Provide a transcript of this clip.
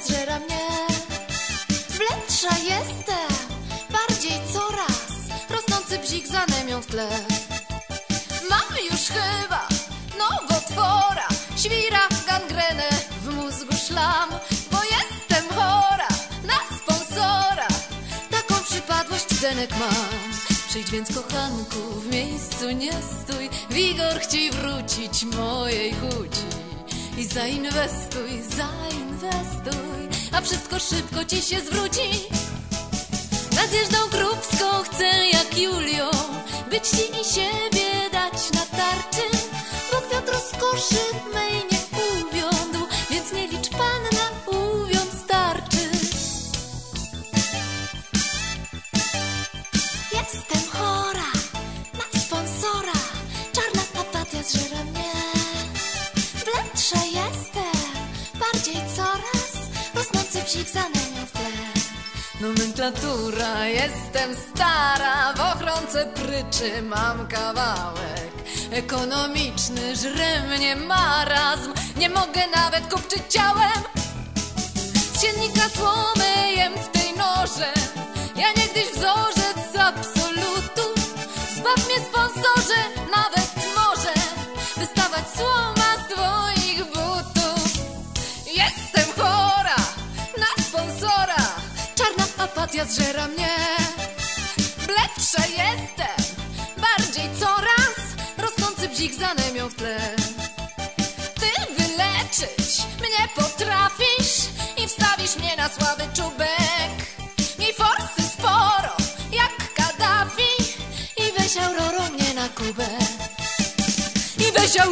zżera mnie. Bledsza jestem, bardziej coraz Rosnący bzik za anemią w tle. Mam już chyba nowotwora. Świra, gangrenę, w mózgu szlam Bo jestem chora na sponsora. Taką przypadłość Zenek mam Przyjdź więc kochanku, w miejscu nie stój. Wigor chciej wrócić mojej chuci. I zainwestuj, zainwestuj A wszystko szybko ci się zwróci. Nadjeżdżą Krupską chcę jak Julią Być ci i siebie dać na tarczy. Bo kwiat rozkoszy mej nie uwiądł Więc nie licz pan na uwiąd starczy Jestem chora na sponsora. Czarna apatia zżera mnie Rosnący psik za anemią w tle. Nomenklatura, jestem stara W ochronce pryczy mam kawałek. Ekonomiczny, żre mnie marazm Nie mogę nawet kupczyć ciałem. Z słomę jem w tej norze sponsora Czarna apatia zżera mnie. Bledsza jestem. Bardziej coraz Rosnący bzik za anemią w tle. Ty wyleczyć mnie potrafisz I wstawisz mnie na słaby czubek. Miej forsy sporo jak Kaddafi. I weź aurorą mnie na kubę. I weź na